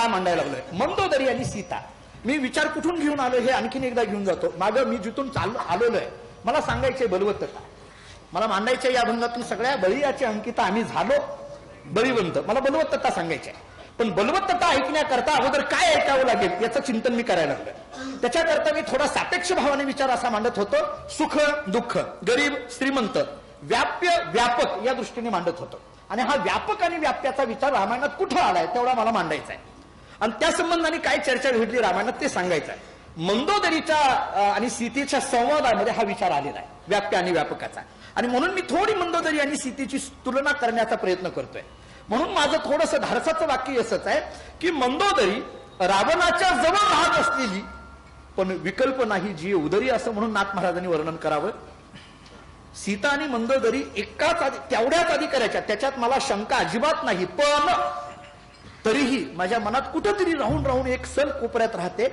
काय मांडायला लागलोय? मंदोदरी आणि सीता. मी विचार कुठून घेऊन आलो हे आणखीन एकदा घेऊन जातो. मागं मी जिथून चाललो आलेलो आहे मला सांगायचंय बलवत्तता. मला मांडायच्या या भंगातून सगळ्या बळीयाची अंकिता आम्ही झालो बळीवंत. मला बलवत्तता सांगायची आहे पण बलवत्तता ऐकण्याकरता अगोदर काय ऐकावं लागेल याचं चिंतन मी करायला लागलं त्याच्याकरता मी थोडा सापेक्ष भावाने विचार असा मांडत होतो. सुख दुःख गरीब श्रीमंत व्याप्य व्यापक या दृष्टीने मांडत होतो. आणि हा व्यापक आणि व्याप्याचा विचार रामायणात कुठं आलाय तेवढा मला मांडायचा आहे आणि त्या संबंधाने काय चर्चा घडली रामायणात ते सांगायचं आहे. मंदोदरीच्या आणि सीतेच्या संवादामध्ये हा विचार आलेला आहे व्याप्य आणि व्यापकाचा. आणि म्हणून मी थोडी मंदोदरी आणि सीतेची तुलना करण्याचा प्रयत्न करतोय. म्हणून माझं थोडंसं धारसाचं वाक्य असंच आहे की मंदोदरी रावणाच्या जवळ राहत असलेली पण विकल्प नाही जी उदरी असं म्हणून नाथ महाराजांनी वर्णन करावं. सीता आणि मंदोदरी एकाच आधी तेवढ्याच अधिकाऱ्याच्या त्याच्यात मला शंका अजिबात नाही पण तरीही माझ्या मनात कुठंतरी राहून राहून एक सल कोपऱ्यात राहते.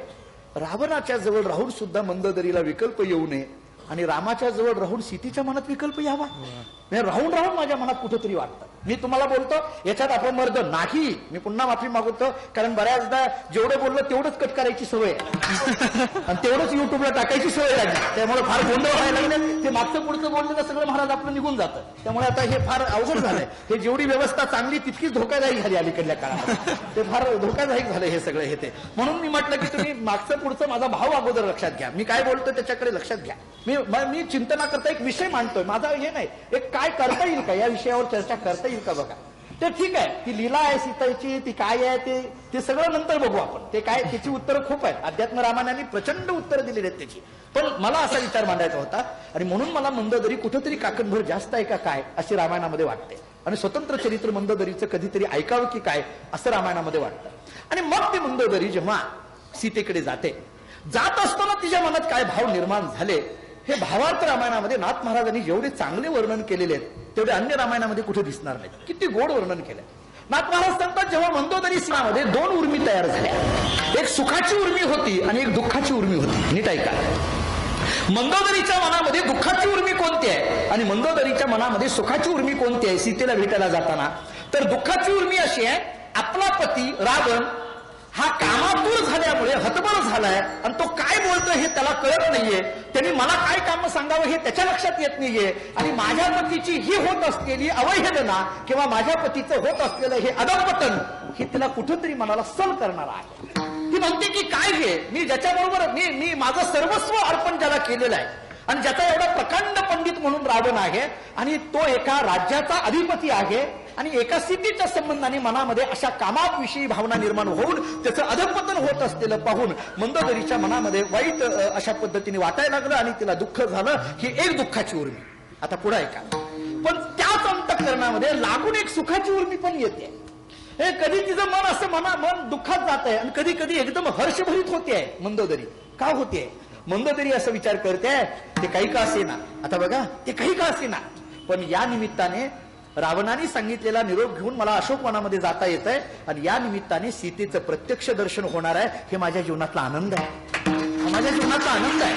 रावणाच्या जवळ राहून सुद्धा मंददरीला विकल्प येऊ नये आणि रामाच्या जवळ राहून सीतेच्या मनात विकल्प यावा. म्हणजे राहून राहून माझ्या मनात कुठंतरी वाटतं. मी तुम्हाला बोलतो याच्यात आपण मर्द नाही. मी पुन्हा माफी मागवतो कारण बऱ्याचदा जेवढं बोललं तेवढंच कट करायची सवय. आणि तेवढंच युट्यूबला टाकायची सवय लागली. त्यामुळे फार गोंधळ व्हायला लागले. ते मागचं पुढचं बोललेलं सगळं महाराज आपलं निघून जातं. त्यामुळे आता हे फार अवघड झालंय. हे जेवढी व्यवस्था चांगली तितकीच धोकादायक झाली अलीकडल्या काळात ते फार धोकादायक झालं हे सगळं हे ते. म्हणून मी म्हटलं की तुम्ही मागचं पुढचं माझा भाव अगोदर लक्षात घ्या. मी काय बोलतो त्याच्याकडे लक्षात घ्या. म- मी चिंतना करता एक विषय मांडतोय. माझा हे नाही. एक काय करता येईल का? या विषयावर चर्चा करता येईल का बघा? ते ठीक आहे. ती लीला आहे सीताची ती काय आहे ते ते सगळं नंतर बघू आपण. ते काय त्याची उत्तरं खूप आहेत. अध्यात्म रामायणाने प्रचंड उत्तरं दिलेली आहेत त्याची. पण मला असा विचार मांडायचा होता आणि म्हणून मला मंददरी कुठंतरी काकणभर जास्त आहे का काय अशी रामायणामध्ये वाटते. आणि स्वतंत्र चरित्र मंददरीचं कधीतरी ऐकावं की काय असं रामायणामध्ये वाटतं. आणि मग ती मंदोदरी जेव्हा सीतेकडे जाते जात असताना तिच्या मनात काय भाव निर्माण झाले हे भावार्थ रामायणामध्ये नाथ महाराजांनी जेवढे चांगले वर्णन केलेले आहेत तेवढे अन्य रामायणामध्ये कुठे दिसणार नाही किती गोड वर्णन केलंय. नाथ महाराज सांगतात जेव्हा मंदोदरी स्नामध्ये दोन उर्मी तयार झाल्या. एक सुखाची उर्मी होती आणि एक दुःखाची उर्मी होती. नीट ऐका. मंदोदरीच्या मनामध्ये दुःखाची उर्मी कोणती आहे? आणि मंदोदरीच्या मनामध्ये सुखाची उर्मी कोणती आहे? सीतेला भेटायला जाताना. तर दुःखाची उर्मी अशी आहे आपला पती रावण हा कामातूर झाल्यामुळे हतबल झालाय. आणि तो काय बोलतोय हे त्याला कळत नाहीये. त्यांनी मला काय काम सांगावं हे त्याच्या लक्षात येत नाहीये. आणि माझ्या पतीची ही होत असलेली अवहेलना किंवा माझ्या पतीचं होत असलेलं हे अदमपतन हे तिला कुठंतरी मनाला सल करणार आहे. ती म्हणते की काय हे? मी ज्याच्याबरोबर मी मी माझं सर्वस्व अर्पण ज्याला केलेलं आहे आणि ज्याचा एवढा प्रकांड पंडित म्हणून रावण आहे आणि तो एका राज्याचा अधिपती आहे आणि एका स्थितीच्या संबंधाने मनामध्ये अशा कामाविषयी भावना निर्माण होऊन त्याचं अधपतन होत असलेलं पाहून मंदोदरीच्या मनामध्ये वाईट अशा पद्धतीने वाटायला लागलं आणि तिला दुःख झालं ही एक दुःखाची उर्मी. आता पुढे ऐका. पण त्याच अंतकरणामध्ये लागून एक सुखाची उर्मी पण येते. हे कधी तिचं मन असं मना मन दुःखात जात आहे आणि कधी कधी एकदम हर्षभरीत होते आहे मंदोदरी. का होते मंदोदरी असं विचार करते ते काही का असेना? आता बघा ते काही का असेना? पण या निमित्ताने रावणाने सांगितलेला निरोप घेऊन मला अशोकवनामध्ये जाता येत आहे आणि या निमित्ताने सीतेचं प्रत्यक्ष दर्शन होणार आहे हे माझ्या जीवनातला आनंद आहे. माझ्या जीवनातला आनंद आहे.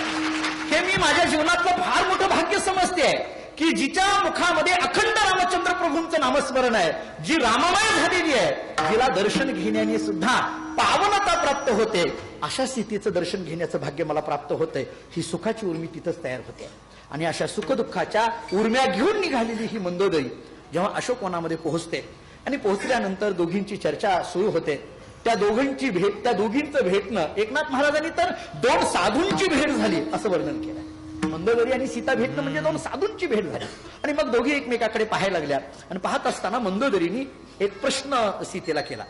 हे मी माझ्या जीवनातलं फार मोठं भाग्य समजते. की जिच्या मुखामध्ये अखंड रामचंद्र प्रभूंचं नामस्मरण आहे जी रामामय झालेली आहे जिला दर्शन घेण्याने सुद्धा पावनता प्राप्त होते. अशा स्थितीचं दर्शन घेण्याचं भाग्य मला प्राप्त होतंय. ही सुखाची उर्मी तिथंच तयार होते. आणि अशा सुखदुःखाच्या उर्म्या घेऊन निघालेली ही मंदोदरी जेव्हा अशोकवनामध्ये पोहोचते आणि पोहोचल्यानंतर दोघींची चर्चा सुरू होते. त्या दोघांची भेट त्या दोघींचं भेटणं एकनाथ महाराजांनी तर दोन साधूंची भेट झाली असं वर्णन केलं मंदोदरी आणि सीता भेटणं म्हणजे दोन साधूंची भेट झाली. आणि मग दोघी एकमेकाकडे पाहायला लागल्या. आणि पाहत असताना मंदोदरीनी एक प्रश्न सीतेला केला.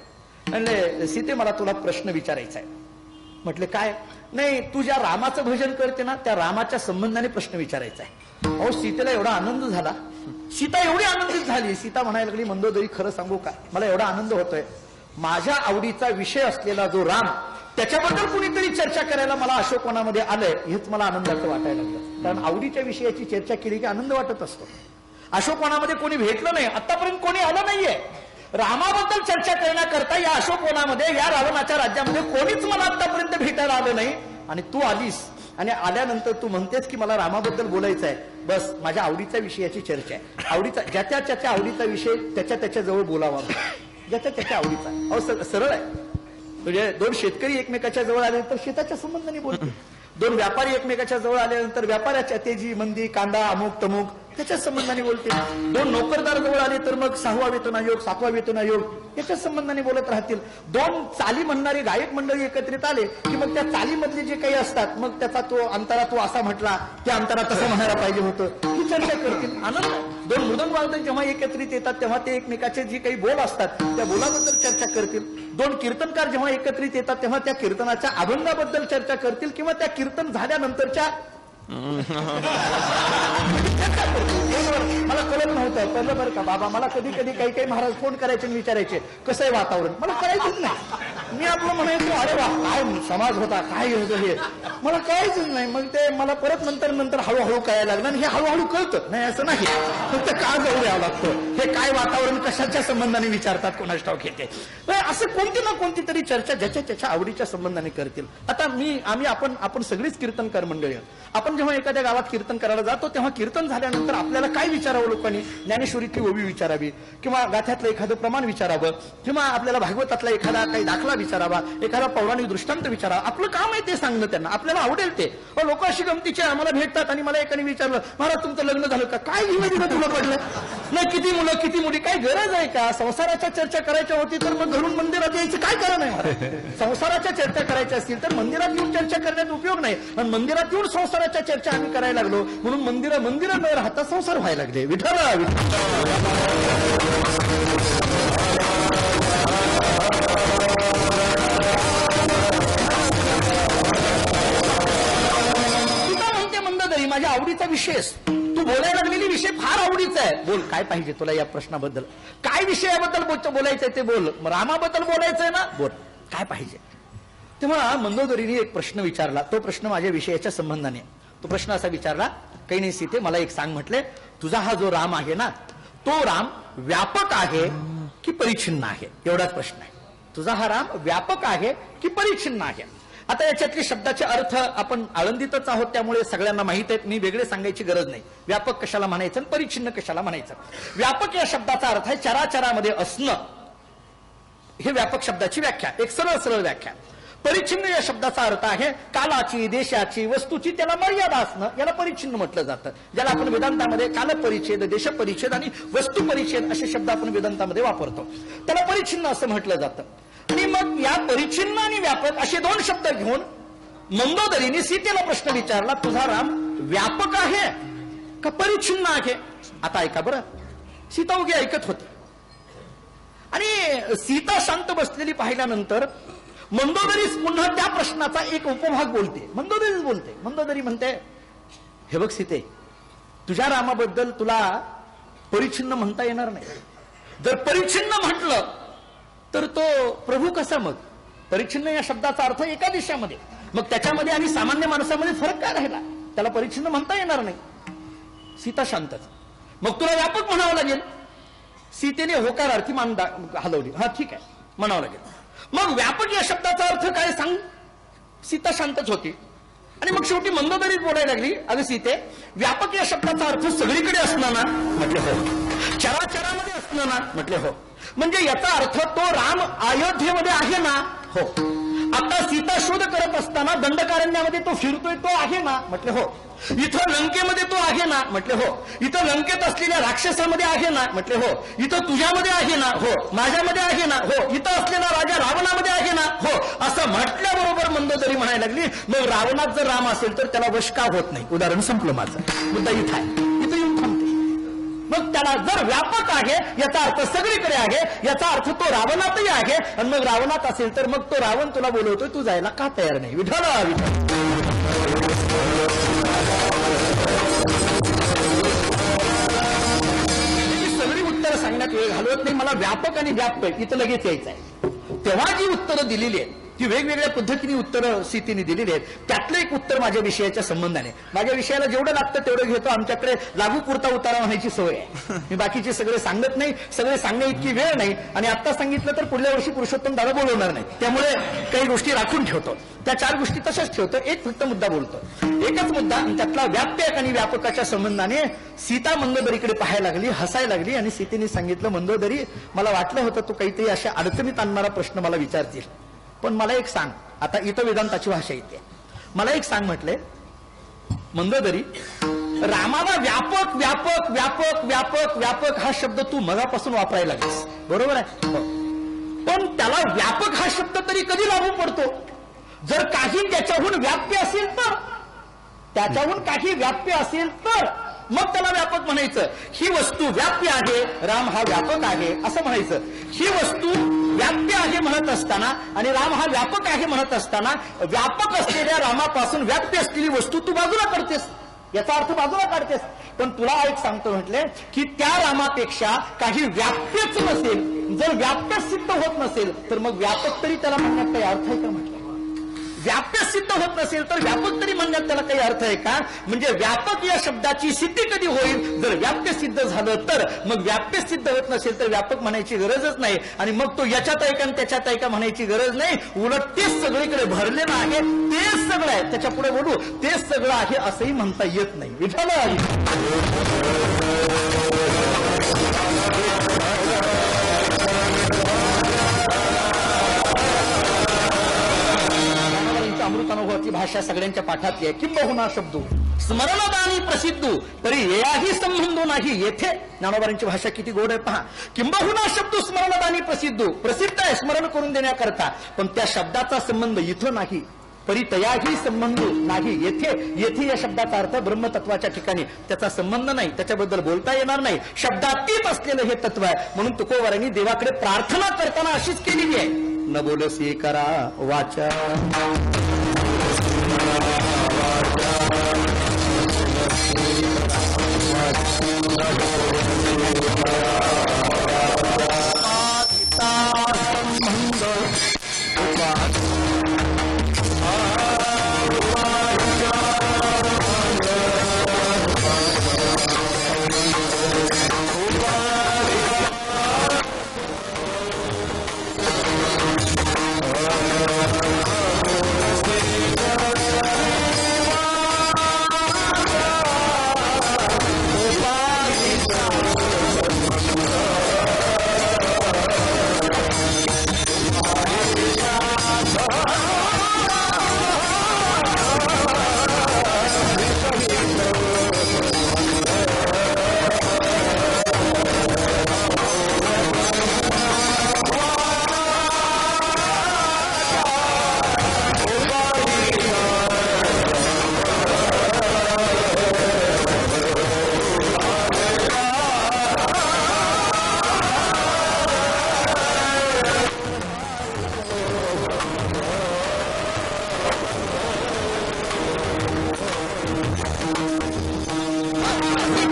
म्हणले सीते मला तुला प्रश्न विचारायचा आहे. म्हटले काय? नाही तू ज्या रामाचं भजन करते ना त्या रामाच्या संबंधाने प्रश्न विचारायचा आहे. अहो सीतेला एवढा आनंद झाला. सीता एवढी आनंदित झाली. सीता म्हणायला लागली मंदोदरी खरं सांगू का? मला एवढा आनंद होतोय. माझ्या आवडीचा विषय असलेला जो राम त्याच्याबद्दल कुणीतरी चर्चा करायला मला अशोकवनामध्ये आलंय हेच मला आनंदाचं वाटायला लागलं. कारण आवडीच्या विषयाची चर्चा केली की आनंद वाटत असतो. अशोकवनामध्ये कोणी भेटलं नाही आतापर्यंत कोणी आलं नाहीये. रामाबद्दल चर्चा करण्याकरता या अशोकवनामध्ये या रावणाच्या राज्यामध्ये कोणीच मला आतापर्यंत भेटायला आलं नाही. आणि तू आलीस आणि आल्यानंतर तू म्हणतेस की मला रामाबद्दल बोलायचं आहे. बस माझ्या आवडीच्या विषयाची चर्चा आहे. आवडीचा ज्याच्या त्याच्या आवडीचा विषय त्याच्या त्याच्याजवळ बोलावा. ज्याच्या त्याच्या आवडीचा. अहो सरळ आहे. म्हणजे दोन शेतकरी एकमेकाच्या जवळ आले तर शेताच्या संबंधाने बोलतो दोन व्यापारी एकमेकाच्या जवळ आल्यानंतर व्यापाऱ्याच्या तेजी मंदी कांदा अमुक तमुक त्याच्या संबंधाने बोलतील. दोन नोकरदार जवळ आले तर मग सहावा वेतन आयोग सातवा वेतन आयोग याच्या संबंधाने बोलत राहतील. दोन चाली म्हणणारी गायक मंडळी एकत्रित आले की मग त्या चालीमधले जे काही असतात मग त्याचा तो अंतरा तो असा म्हटला त्या अंतरा तसं म्हणायला पाहिजे होतं. ही चर्चा करतील. आनंद. दोन मृदंग जेव्हा एकत्रित येतात तेव्हा ते एकमेकाचे जे काही बोल असतात त्या बोलाबद्दल चर्चा करतील. दोन कीर्तनकार जेव्हा एकत्रित येतात तेव्हा त्या कीर्तनाच्या अभंगाबद्दल चर्चा करतील किंवा त्या कीर्तन झाल्यानंतरच्या मला कळत नव्हतं. कळलं बरं का बाबा मला कधी कधी काही काही महाराज फोन करायचे आणि विचारायचे कसं आहे वातावरण? मला कळायचंच नाही. मी आपलं म्हणायचो अरे वा काय समाज होता काय होतं हे? मला कळायचंच नाही. मग ते मला परत नंतर नंतर हळूहळू कळायला लागलं आणि हे हळूहळू कळतं. नाही असं नाही. फक्त का जाऊ द्यावं लागतं? हे काय वातावरण कशाच्या संबंधाने विचारतात कोणाच ठाव घेते असं कोणती ना कोणती तरी चर्चा ज्याच्या त्याच्या आवडीच्या संबंधाने करतील. आता मी आम्ही आपण आपण सगळीच कीर्तनकार मंडळी आपण जेव्हा एखाद्या गावात कीर्तन करायला जातो तेव्हा कीर्तन झाल्यानंतर आपल्याला काय विचारावं लोकांनी? ज्ञानेश्वरीतली ओवी विचारावी किंवा गाथ्यातलं एखादं प्रमाण विचारावं किंवा आपल्याला भागवतातला एखादा काही दाखला विचारावा एखादा पौराणिक दृष्टांत विचारावा. आपलं काम आहे ते सांगणं त्यांना. आपल्याला आवडेल ते. लोक अशी गमतीचे आम्हाला भेटतात आणि मला एकाने विचारलं महाराज तुमचं लग्न झालं का? काय घेऊन दिलं तुला पडलं? नाही किती मुलं किती मुली? काय गरज आहे का? संसाराच्या चर्चा करायच्या होती तर मग घरून मंदिरात यायचं काय कारण आहे संसाराच्या चर्चा करायच्या असतील तर मंदिरात येऊन चर्चा करण्यात उपयोग नाही. पण मंदिरात येऊन संसाराच्या चर्चा आम्ही करायला लागलो. म्हणून मंदिर मंदिर न राहता संसार व्हायला लागले. विठ्ठल तुला म्हणते माझ्या आवडीचा विशेष तू बोलायला लागलेली विषय फार आवडीचा आहे. बोल काय पाहिजे तुला या प्रश्नाबद्दल? काय विषयाबद्दल बोलायचंय ते बोल. रामाबद्दल बोलायचंय ना? बोल. काय पाहिजे? तेव्हा मंदोदरीने एक प्रश्न विचारला. तो प्रश्न माझ्या विषयाच्या संबंधाने आहे. तो प्रश्न असा विचारला काही नाही सीते मला एक सांग म्हटले तुझा हा जो राम आहे ना तो राम व्यापक आहे की परिच्छिन्न आहे? एवढाच प्रश्न आहे. तुझा हा राम व्यापक आहे की परिच्छिन्न आहे? आता याच्यातले शब्दाचे अर्थ आपण आळंदीतच आहोत त्यामुळे सगळ्यांना माहीत आहेत. मी वेगळे सांगायची गरज नाही. व्यापक कशाला म्हणायचं आणि परिच्छिन्न कशाला म्हणायचं? व्यापक या शब्दाचा अर्थ आहे चराचरामध्ये असणं. हे व्यापक शब्दाची व्याख्या एक सरळ सरळ व्याख्या. परिच्छिन्न या शब्दाचा अर्थ आहे कालाची देशाची वस्तूची त्याला मर्यादा असणं याला परिच्छिन्न म्हटलं जातं. ज्याला आपण वेदांतामध्ये कालपरिच्छेद देशपरिच्छेद आणि वस्तू परिच्छेद असे शब्द आपण वेदांतामध्ये वापरतो. त्याला परिच्छिन्न असं म्हटलं जातं. आणि मग या परिच्छिन्न आणि व्यापक असे दोन शब्द घेऊन मंदोदरीने सीतेला प्रश्न विचारला तुझा राम व्यापक आहे का परिच्छिन्न आहे? आता ऐका बरं. सीता उगी ऐकत होती. आणि सीता शांत बसलेली पाहिल्यानंतर मंदोदरीस पुन्हा त्या प्रश्नाचा एक उपभाग बोलते. मंदोदरीच बोलते. मंदोदरी म्हणते हे बघ सीते तुझ्या रामाबद्दल तुला परिच्छिन्न म्हणता येणार नाही. जर परिच्छिन्न म्हटलं तर तो प्रभू कसा मग? परिच्छिन्न या शब्दाचा अर्थ एका दिशामध्ये. मग त्याच्यामध्ये आणि सामान्य माणसामध्ये फरक काय राहिला? त्याला परिच्छिन्न म्हणता येणार नाही. सीता शांतच मग तुला व्यापक म्हणावं लागेल. सीतेने होकारार्थी मान हलवली. हा ठीक आहे. म्हणावं लागेल. मग व्यापक या शब्दाचा अर्थ काय सांग? सीता शांतच होती. आणि मग शेवटी मंदोदरीत बोलायला लागली. अगं सीते व्यापक या शब्दाचा अर्थ सगळीकडे असणार ना? म्हटले हो. चराचरामध्ये असणार ना? म्हटले हो. म्हणजे याचा अर्थ तो राम अयोध्येमध्ये आहे ना? हो. आता सीता शोध करत असताना दंडकारण्यामध्ये तो फिरतोय तो आहे ना? म्हटले हो. इथं लंकेमध्ये तो आहे ना? म्हटले हो. इथं लंकेत असलेल्या राक्षसामध्ये आहे ना? म्हटले हो. इथं तुझ्यामध्ये आहे ना? हो. माझ्यामध्ये आहे ना? हो. इथं असलेला राजा रावणामध्ये आहे ना? हो. असं म्हटल्याबरोबर मंदोदरी म्हणायला लागली मग रावणात जर राम असेल तर त्याला वश का होत नाही? उदाहरण संपलं माझं. मुद्दा इथं आहे. मग त्याला जर व्यापक आहे याचा अर्थ सगळीकडे आहे याचा अर्थ तो रावणातही आहे. आणि मग रावणात असेल तर मग तो रावण तुला बोलवतोय तू जायला का तयार नाही? विठाला सगळी उत्तरं सांगण्यात वेळ घालवत नाही मला व्यापक आणि व्यापक इथं लगेच यायचं आहे तेव्हा जी उत्तरं दिलेली आहेत ती वेगवेगळ्या पद्धतीने उत्तरं सीतीने दिलेली आहेत. त्यातलं एक उत्तर माझ्या विषयाच्या संबंधाने. माझ्या विषयाला जेवढं लागतं तेवढं घेतो. आमच्याकडे लागू पुरता उतारा होण्याची सवय आहे. मी बाकीचे सगळे सांगत नाही सगळे सांगणे इतकी वेळ नाही आणि आता सांगितलं तर पुढल्या वर्षी पुरुषोत्तम दादा बोलवणार नाही त्यामुळे काही गोष्टी राखून ठेवतो. त्या चार गोष्टी तशाच ठेवतो. एक फक्त मुद्दा बोलतो. एकच मुद्दा आणि त्यातला व्यापक आणि व्यापकाच्या संबंधाने सीता मंदोदरीकडे पाहायला लागली हसायला लागली आणि सीतेने सांगितलं मंदोदरी मला वाटलं होतं तू काहीतरी अशा अडचणीत आणणारा प्रश्न मला विचारतील पण मला एक सांग. आता इथं वेदांताची भाषा येते. मला एक सांग म्हटले. मंदोदरी रामाला व्यापक व्यापक व्यापक व्यापक व्यापक हा शब्द तू मगापासून वापरायला लागलीस. बरोबर आहे? हो. पण त्याला व्यापक हा शब्द तरी कधी लागू पडतो? जर काही त्याच्याहून व्याप्य असेल तर? त्याच्याहून काही व्याप्य असेल तर? मग त्याला व्यापक म्हणायचं ही वस्तू व्याप्य आहे राम हा व्यापक आहे असं म्हणायचं. ही वस्तू व्याप्य आहे म्हणत असताना आणि राम हा व्यापक आहे म्हणत असताना व्यापक असलेल्या रामापासून व्याप्य असलेली वस्तू तू बाजूला करतेस याचा अर्थ बाजूला काढतेस. पण तुला एक सांगतो म्हटले की त्या रामापेक्षा काही व्याप्यच नसेल. जर व्याप्य सिद्ध होत नसेल तर मग व्यापक तरी त्याला म्हणण्यात काही अर्थ आहे का म्हटलं? व्याप्य सिद्ध होत नसेल तर व्यापक तरी म्हणण्यात त्याला काही अर्थ आहे का? म्हणजे व्यापक या शब्दाची सिद्धी कधी होईल? जर व्याप्य सिद्ध झालं तर. मग व्याप्य सिद्ध होत नसेल तर व्यापक म्हणायची गरजच नाही. आणि मग तो याच्यात ऐका आणि त्याच्यात ऐका म्हणायची गरज नाही? उलट तेच सगळीकडे भरलेलं आहे. तेच सगळं आहे. त्याच्या पुढे बोलू. तेच सगळं आहे असंही म्हणता येत नाही. विठाला आली ज्ञानावरांच्या भाषा सगळ्यांच्या पाठातली आहे. किंबहुना शब्द. स्मरणदानी प्रसिद्ध. तरी याही संबंध नाही. येथे ज्ञानोबारांची भाषा किती गोड आहे पहा. किंबहुना शब्द स्मरणदानी प्रसिद्ध. प्रसिद्ध आहे स्मरण करून देण्याकरता. पण त्या शब्दाचा संबंध इथं नाही. तरी तयाही संबंध नाही. येथे येथे या शब्दाचा अर्थ ब्रह्मतत्वाच्या ठिकाणी. त्याचा संबंध नाही. त्याच्याबद्दल बोलता येणार नाही. शब्दातीत असलेलं हे तत्व आहे. म्हणून तुकोबारांनी देवाकडे प्रार्थना करताना अशीच केलेली आहे. न बोलसी करा वाचा.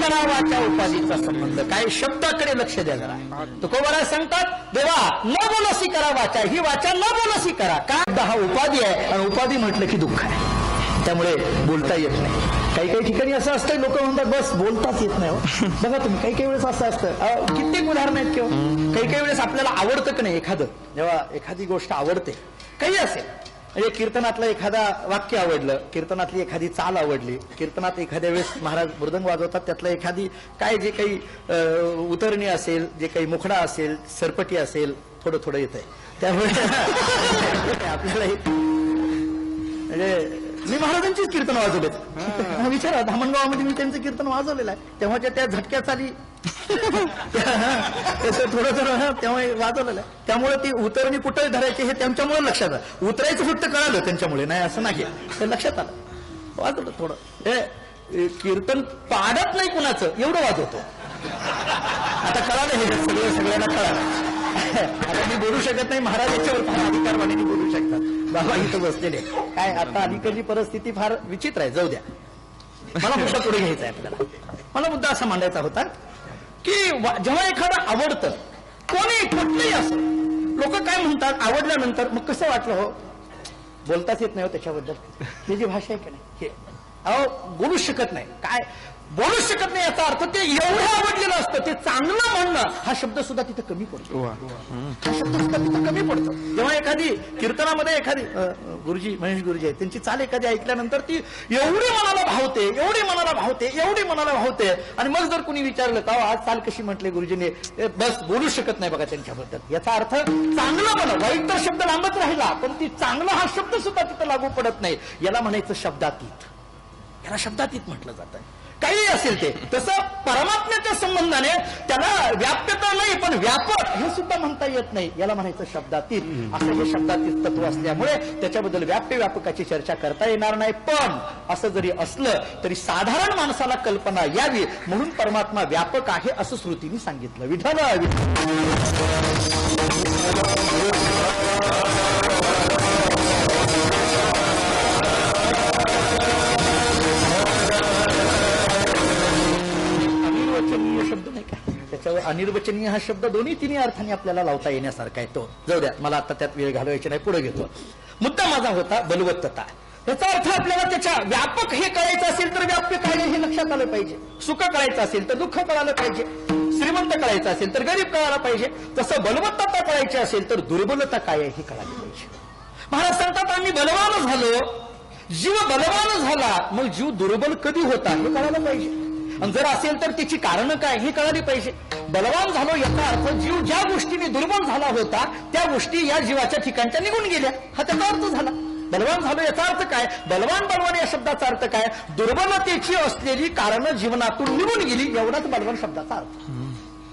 नावाच्या उपाधीचा संबंध. काय शब्दाकडे लक्ष द्या जरा. तुकोबरा सांगतात देवा न बोलसी करा वाचा. ही वाचा न बोलसी करा. का हा उपाधी आहे आणि उपाधी म्हटलं की दुःख आहे. त्यामुळे बोलता येत नाही. काही काही ठिकाणी असं असतं लोक म्हणतात बस बोलताच येत नाही हो. बघा तुम्ही काही काही वेळेस असं असतं. कित्येक उदाहरण आहेत किंवा काही काही वेळेस आपल्याला आवडतं की नाही एखादं. जेव्हा एखादी गोष्ट आवडते काही असेल. म्हणजे कीर्तनातलं एखादा वाक्य आवडलं कीर्तनातली एखादी चाल आवडली कीर्तनात एखाद्या वेळेस महाराज मृदंग वाजवतात त्यातलं एखादी काय जे काही उतरणी असेल जे काही मुखडा असेल सरपटी असेल थोडं थोडं येत आहे त्यामुळे आपल्याला म्हणजे मी महाराजांचीच कीर्तन वाजवलेत. हा, विचारा धामणगावामध्ये मी त्यांचं कीर्तन वाजवलेलं आहे. तेव्हाच्या त्या झटक्या चाली त्याचं थोडं थोडं त्यामुळे वाजवलेलं आहे त्यामुळे ती उतरणी कुठं धरायची हे त्यांच्यामुळे लक्षात आलं. उतरायचं फक्त कळालं त्यांच्यामुळे नाही असं नाही. ते लक्षात आलं. वाजवलं थोडं. हे कीर्तन पाडत नाही कुणाचं एवढं वाजवतो. आता कळालं हे सगळं सगळ्यांना कळालं. आता मी बोलू शकत नाही महाराजांच्यावर फार अधिकारवाणी बोलू शकतात. बाबा इथं बसलेले. काय आता अलीकडची परिस्थिती फार विचित्र आहे. जाऊ द्या. मला मुद्दा पुढे घ्यायचा आहे आपल्याला. मला मुद्दा असा मांडायचा होता की जेव्हा एखादं आवडतं कोणी कुठलंही असं. लोक काय म्हणतात? आवडल्यानंतर मग कसं वाटलं हो? बोलताच येत नाही हो त्याच्याबद्दल. ही जी भाषा आहे की नाही हे अहो बोलूच शकत नाही. काय? बोलूच शकत नाही याचा अर्थ ते एवढं आवडलेलं असतं ते चांगलं म्हणणं हा शब्द सुद्धा तिथे कमी पडतो. हा शब्द सुद्धा तिथे कमी पडतो. जेव्हा एखादी कीर्तनामध्ये एखादी गुरुजी महेश गुरुजी आहेत त्यांची चाल एखादी ऐकल्यानंतर ती एवढी मनाला भावते एवढी मनाला भावते एवढी मनाला भावते. आणि मग जर कुणी विचारलं का हो, आज चाल कशी म्हटले गुरुजीने? बस बोलू शकत नाही बघा त्यांच्याबद्दल. याचा अर्थ चांगलं म्हणा वाईट तर शब्द लांबच राहिला पण ती चांगला हा शब्द सुद्धा तिथं लागू पडत नाही. याला म्हणायचं शब्दातीत. याला शब्दातीत म्हटलं जातं काही असेल ते. तसं परमात्म्याच्या संबंधाने त्याला व्याप्यता नाही पण व्यापक हे सुद्धा म्हणता येत नाही. याला म्हणायचं शब्दातील असं हे शब्दातील तत्व असल्यामुळे त्याच्याबद्दल व्याप्य व्यापकाची चर्चा करता येणार नाही. पण असं जरी असलं तरी साधारण माणसाला कल्पना यावी. म्हणून परमात्मा व्यापक आहे असं श्रुतीने सांगितलं. विधान त्याच्यावर अनिर्वचनीय हा शब्द दोन्ही तिन्ही अर्थाने आपल्याला लावता येण्यासारखा आहे तो. जाऊ द्या मला आता त्यात वेळ घालवायची नाही पुढे घेतो. मुद्दा माझा होता बलवत्तता. याचा अर्थ आपल्याला त्याच्या व्यापक हे कळायचं असेल तर व्याप्य काय हे लक्षात आलं पाहिजे. सुख कळायचं असेल तर दुःख कळालं पाहिजे. श्रीमंत कळायचं असेल तर गरीब कळायला पाहिजे. तसं बलवत्ता कळायची असेल तर दुर्बलता काय आहे हे कळायला पाहिजे. महाराज सांगतात आम्ही बलवान झालो. जीव बलवान झाला मग जीव दुर्बल कधी होता हे कळायला पाहिजे. आणि जर असेल तर त्याची कारण काय? हे कळाली पाहिजे. बलवान झालो याचा अर्थ जीव ज्या गोष्टीने दुर्बल झाला होता त्या गोष्टी या जीवाच्या ठिकाणच्या निघून गेल्या. हा त्याचा अर्थ झाला. बलवान झालो याचा अर्थ काय? बलवान बलवान या शब्दाचा अर्थ काय? दुर्बलतेची असलेली कारण जीवनातून निघून गेली एवढाच बलवान शब्दाचा अर्थ.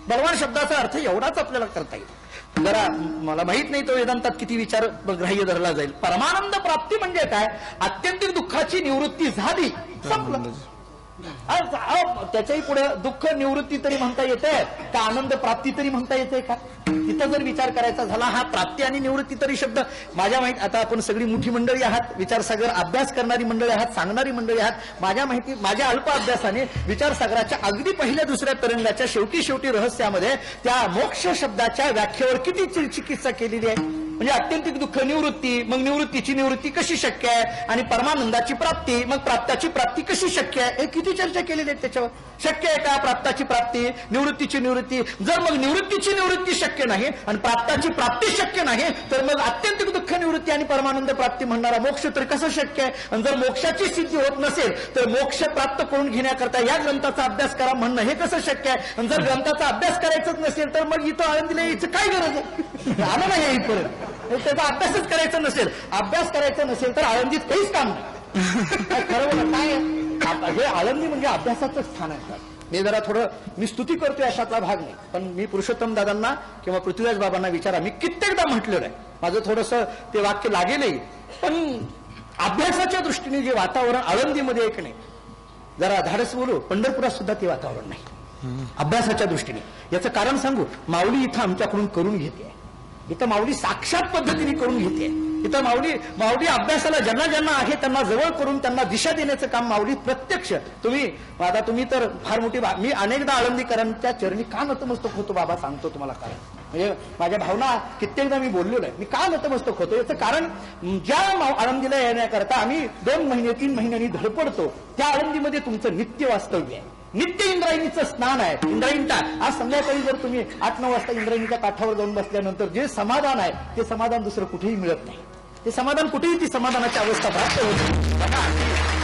बलवान शब्दाचा अर्थ एवढाच आपल्याला करता येईल. जरा मला माहीत नाही तो वेदांतात किती विचार ग्राह्य धरला जाईल. परमानंद प्राप्ती म्हणजे काय? अत्यंतिक दुःखाची निवृत्ती झाली संपलं. त्याच्याही पुढे दुःख निवृत्ती तरी म्हणता येते का आनंद प्राप्ती तरी म्हणता येते का? तिथं जर विचार करायचा झाला हा प्राप्ती आणि निवृत्ती तरी शब्द माझ्या माहिती आता आपण सगळी मोठी मंडळी आहात विचारसागर अभ्यास करणारी मंडळी आहात सांगणारी मंडळी आहात. माझ्या माहिती माझ्या अल्प अभ्यासाने विचारसागराच्या अगदी पहिल्या दुसऱ्या तरंगाच्या शेवटी शेवटी रहस्यामध्ये त्या मोक्ष शब्दाच्या व्याख्येवर किती चिकित्सा केलेली आहे? म्हणजे अत्यंतिक दुःख निवृत्ती मग निवृत्तीची निवृत्ती कशी शक्य आहे? आणि परमानंदाची प्राप्ती मग प्राप्ताची प्राप्ती कशी शक्य आहे? हे किती चर्चा केलेली आहे त्याच्यावर? शक्य आहे का प्राप्ताची प्राप्ती निवृत्तीची निवृत्ती? जर मग निवृत्तीची निवृत्ती शक्य नाही आणि प्राप्ताची प्राप्ती शक्य नाही तर मग अत्यंतिक दुःख निवृत्ती आणि परमानंद प्राप्ती म्हणणारा मोक्ष तर कसं शक्य आहे? आणि जर मोक्षाची स्थिती होत नसेल तर मोक्ष प्राप्त करून घेण्याकरता या ग्रंथाचा अभ्यास करा म्हणणं हे कसं शक्य आहे? आणि जर ग्रंथाचा अभ्यास करायचाच नसेल तर मग इथं आळंदीला यायचं काय गरज आहे? आलं नाही इथपर्यंत. त्याचा अभ्यासच करायचा नसेल. अभ्यास करायचा नसेल तर आळंदीत काहीच काम नाही. खरं बोला, काय हे आळंदी म्हणजे अभ्यासाचं स्थान आहे मी जरा थोडं मी स्तुती करतोय अशातला भाग नाही. पण मी पुरुषोत्तम दादांना किंवा पृथ्वीराज बाबांना विचारा. मी कित्येकदा म्हटलेलं आहे. माझं थोडस ते वाक्य लागेलही. पण अभ्यासाच्या दृष्टीने जे वातावरण आळंदीमध्ये एक नाही. जरा धाडस बोलू. पंढरपुरात सुद्धा ते वातावरण नाही. अभ्यासाच्या दृष्टीने. याचं कारण सांगू. माऊली इथं आमच्याकडून करून घेते. इथं माऊली साक्षात पद्धतीने करून घेते. इथं माऊली माऊली अभ्यासाला ज्यांना ज्यांना आहे त्यांना जवळ करून त्यांना दिशा देण्याचं काम माऊली प्रत्यक्ष. तुम्ही आता तुम्ही तर फार मोठी बा- मी अनेकदा आळंदीकरांच्या चरणी का नतमस्तक होतो बाबा सांगतो तुम्हाला कारण. म्हणजे माझ्या भावना कित्येकदा मी बोललेलो आहे. मी का नतमस्तक होतो? याचं कारण ज्या आळंदीला येण्याकरता आम्ही दोन महिने तीन महिन्यांनी धडपडतो. त्या आळंदीमध्ये तुमचं नित्य वास्तव्य आहे. नित्य इंद्रायणीचं स्नान आहे. इंद्रायणीचा आज संध्याकाळी जर तुम्ही आठ नऊ वाजता इंद्रायणीच्या काठावर जाऊन बसल्यानंतर जे समाधान आहे ते समाधान दुसरं कुठेही मिळत नाही. ते समाधान कुठेही ती समाधानाची अवस्था प्राप्त होते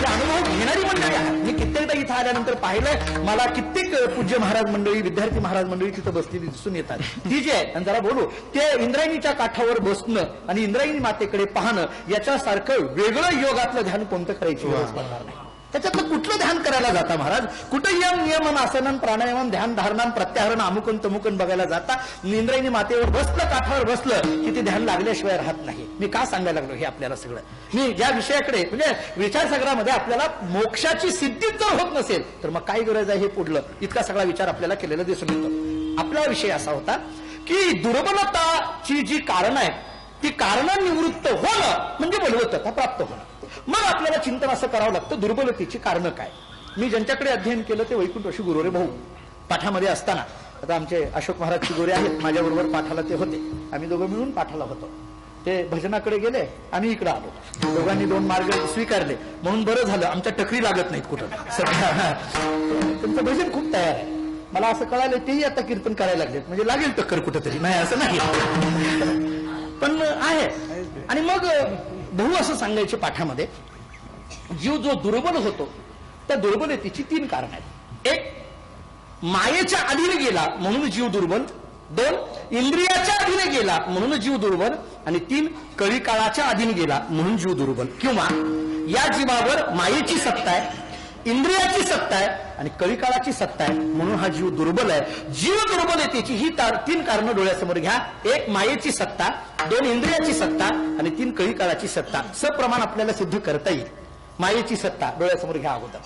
ते अनुभव घेणारी मंडळी आहे. मी कित्येकदा इथं आल्यानंतर पाहिलंय मला कित्येक पूज्य महाराज मंडळी विद्यार्थी महाराज मंडळी तिथं बसलेली दिसून येतात. ती जी आहे आणि जरा बोलू ते इंद्रायणीच्या काठावर बसणं आणि इंद्रायणी मातेकडे पाहणं याच्यासारखं वेगळं योगातलं ध्यान कोणतं करायची गरज पडणार नाही. त्याच्यातलं कुठलं ध्यान करायला जाता महाराज? कुठं यम नियमन आसनन प्राणायामन ध्यान धारणान प्रत्याहरण अमुकन तमुकन बघायला जाता? इंद्रायणी मातेवर बसलं काठावर बसलं की ते ध्यान लागल्याशिवाय राहत नाही. मी का सांगायला लागलो हे आपल्याला सगळं? मी या विषयाकडे म्हणजे विचारसागरामध्ये आपल्याला मोक्षाची सिद्धीच जर होत नसेल तर मग काय गरज आहे हे पुढलं? इतका सगळा विचार आपल्याला केलेला दिसून येतो. आपला विषय असा होता की दुर्बलताची जी कारण आहेत ती कारण निवृत्त होणं म्हणजे बलवत्तता प्राप्त होणं. मग आपल्याला चिंतन असं करावं लागतं दुर्बलतेची कारणं काय? मी ज्यांच्याकडे अध्ययन केलं ते वैकुंठ अशी गुरुरे भाऊ पाठामध्ये असताना. आता आमचे अशोक महाराज शिगोरे आहेत माझ्याबरोबर पाठाला ते होते. आम्ही दोघं मिळून पाठाला होतो. ते भजनाकडे गेले आम्ही इकडे आलो. दोघांनी दोन मार्ग स्वीकारले. म्हणून बरं झालं आमच्या टकरी लागत नाहीत कुठं. सध्या तुमचं भजन खूप तयार आहे. मला असं कळालं तेही आता कीर्तन करायला लागलेत. म्हणजे लागेल टक्कर कुठंतरी. नाही असं नाही. पण आहे. आणि मग भाऊ असं सांगायचे पाठामध्ये जीव जो दुर्बल होतो त्या दुर्बलतेची तीन कारण आहेत. एक मायेच्या अधीन गेला म्हणून जीव दुर्बल. दोन इंद्रियाच्या अधीन गेला म्हणून जीव दुर्बल. आणि तीन कळी काळाच्या अधीन गेला म्हणून जीव दुर्बल. किंवा या जीवावर मायेची सत्ता आहे. इंद्रियाची सत्ता आहे आणि कविकाळाची सत्ता आहे. म्हणून हा जीव दुर्बल आहे. जीव दुर्बलतेची ही तीन कारणं डोळ्यासमोर घ्या. एक मायेची सत्ता. दोन इंद्रियाची सत्ता. आणि तीन कविकाळाची सत्ता. सप्रमाण आपल्याला सिद्ध करता येईल. मायेची सत्ता. डोळ्यासमोर घ्या अगोदर.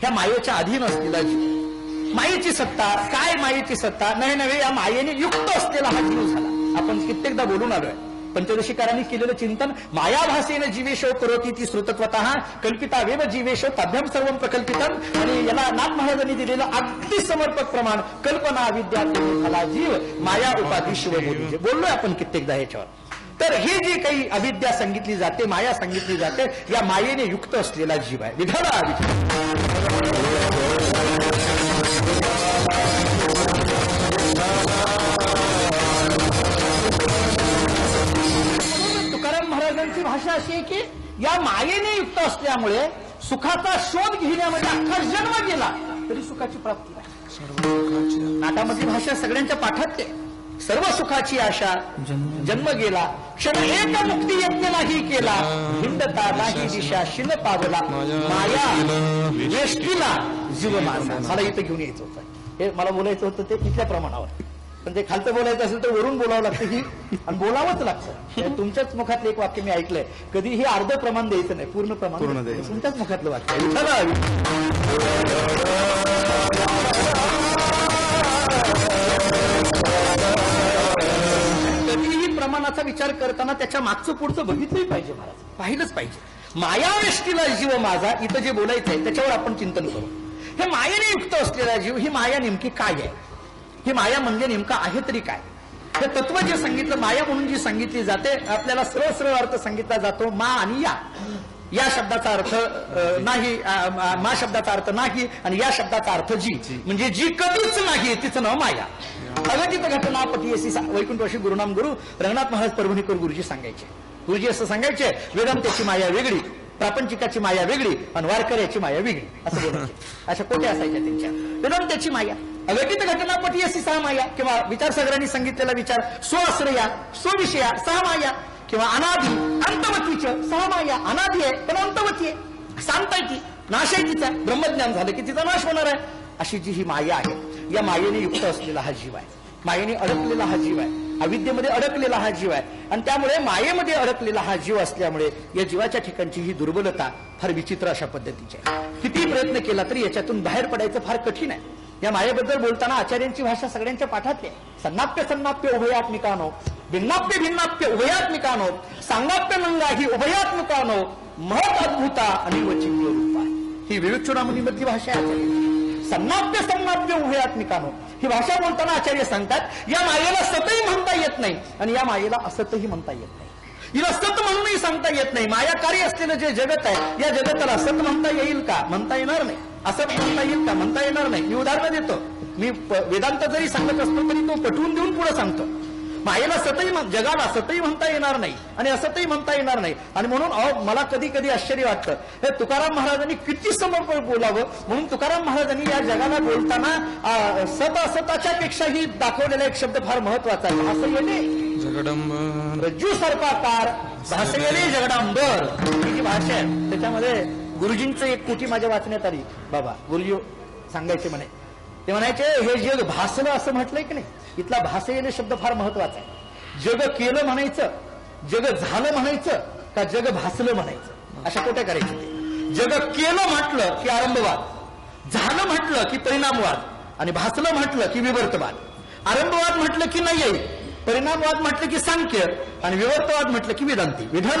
ह्या मायेच्या अधीन असलेला जीव. मायेची सत्ता. काय मायेची सत्ता? नाही नव्हे या मायेने युक्त असलेला हा जीव झाला. आपण कित्येकदा बोलून आलोय. पंचदशीकारांनी केलेलं चिंतन मायाभासेने जीवेशो करोती ती श्रुतत्वत कल्पिता वेव जीवेशो ताभ्याम सर्व प्रकल्पितम आणि याला नाथ महाराजांनी दिलेलं अगदी समर्पक प्रमाण कल्पना विद्या झाला जीव माया उपाधी शिव म्हणजे बोललोय आपण कित्येकदा ह्याच्यावर. तर हे जे काही अविद्या सांगितली जाते माया सांगितली जाते या मायेने युक्त असलेला जीव आहे. विधाला विचार भाषा अशी आहे की या मायेने युक्त असल्यामुळे सुखाचा शोध घेण्यामध्ये अख्खा जन्म गेला तरी सुखाची प्राप्ती नाही. नाटामधली भाषा सगळ्यांच्या पाठात आहे. सर्व सुखाची आशा जन्म गेला क्षण एक मुक्ती यज्ञ नाही केला हिंडता नाही दिशा शिन पावला माया वेष्टीला जीव मारला मला इथं घेऊन यायचं होतं. हे मला बोलायचं होतं ते इथल्या प्रमाणावर. पण ते खालचं बोलायचं असेल तर वरून बोलावं लागतं ही आणि बोलावंच लागतं. हे तुमच्याच मुखातलं एक वाक्य मी ऐकलंय. कधी हे अर्ध प्रमाण द्यायचं नाही पूर्ण प्रमाण. तुमच्याच मुखातलं वाक्य. कधीही प्रमाणाचा विचार करताना त्याच्या मागचं पुढचं बघितलंही पाहिजे महाराज. पाहिलंच पाहिजे. मायावेष्टीला जीव माझा इथं जे बोलायचं आहे त्याच्यावर आपण चिंतन करू. हे मायेने युक्त असलेला जीव ही माया नेमकी काय आहे? ही माया म्हणजे नेमकं आहे तरी काय? हे तत्व जे सांगितलं माया म्हणून जी सांगितली जाते आपल्याला सरळ सरळ अर्थ सांगितला जातो मा आणि या. या शब्दाचा अर्थ नाही मा शब्दाचा अर्थ नाही आणि या शब्दाचा अर्थ जी. म्हणजे जी कधीच नाही तिचं नाव माया. अगतित घटना पटी वैकुंठवाशी गुरुनाम गुरु रंगनाथ महाराज परभणीकर गुरुजी सांगायचे. गुरुजी असं सांगायचे वेदांताची माया वेगळी. प्रापंचिकाची माया वेगळी आणि वारकऱ्याची माया वेगळी. असं बोलायचे अशा कोट्या असायच्या त्यांच्या. वेदांताची माया. अघटित घटनापटी अशी सहा माया किंवा विचारसागरांनी सांगितलेला विचार स्वआश्रया स्वविषया सहा माया किंवा अनादी अंतवतीचं सहा माया. अनादी आहे पण अंतवती आहे. सांगताय ती. नाश आहे तिचा. ब्रह्मज्ञान झालं की तिचा नाश होणार आहे. अशी जी ही माया आहे या मायेने युक्त असलेला हा जीव आहे. मायेने अडकलेला हा जीव आहे. अविद्येमध्ये अडकलेला हा जीव आहे. आणि त्यामुळे मायेमध्ये अडकलेला हा जीव असल्यामुळे या जीवाच्या ठिकाणची ही दुर्बलता फार विचित्र अशा पद्धतीची आहे. किती प्रयत्न केला तरी याच्यातून बाहेर पडायचं फार कठीण आहे. या मायेबद्दल बोलताना आचार्यांची भाषा सगळ्यांच्या पाठातली आहे. सन्नाप्य सन्नाप्य उभयात्मिकानो. भिन्नाप्य भिन्नाप्य उभयात्मिकानो. सांगाप्य मंगाही उभयात्मिकानो. महत अद्भुता आणि वचिव्य रूपा ही विवेक चुडामणी मधली भाषा आहे आचार्यांची. सन्नाप्य सन्नाप्य उभयात्मिकानो. ही भाषा बोलताना आचार्य सांगतात या मायेला सतही म्हणता येत नाही आणि या मायेला असतही म्हणता येत नाही. हिला सत म्हणूनही सांगता येत नाही. मायाकारी असलेलं जे जगत आहे या जगताला सत म्हणता येईल का? म्हणता येणार नाही. असत म्हणता येईल का? म्हणता येणार नाही. मी उदाहरण देतो. मी वेदांत जरी सांगत असतो तरी तो पटवून देऊन पुढे सांगतो. मायेला सतही जगाला सतही म्हणता येणार नाही आणि असतही म्हणता येणार नाही. आणि म्हणून अहो मला कधी कधी आश्चर्य वाटतं. हे तुकाराम महाराजांनी किती समर्पण बोलावं? म्हणून तुकाराम महाराजांनी या जगाला बोलताना सत असताच्या पेक्षाही दाखवलेला एक शब्द फार महत्त्वाचा आहे. असं येणे रज्जू सर्पाकार भासलेले जगडांबर ही जी भाषा आहे त्याच्यामध्ये गुरुजींचं एक कोटी माझ्या वाचण्यात आली. बाबा गुरुजी सांगायचे म्हणे. ते म्हणायचे हे जग भासलं असं म्हटलंय की नाही? इथला भासलेले शब्द फार महत्त्वाचा आहे. जग केलं म्हणायचं जग झालं म्हणायचं का जग भासलं म्हणायचं? अशा कोट्या करायचं जग केलं म्हटलं की आरंभवाद. झालं म्हटलं की परिणामवाद. आणि भासलं म्हटलं की विवर्तवाद. आरंभवाद म्हटलं की नाही येईल परिणामवाद म्हटलं की सांख्य आणि विवर्तवाद म्हटलं की वेदांती. विधान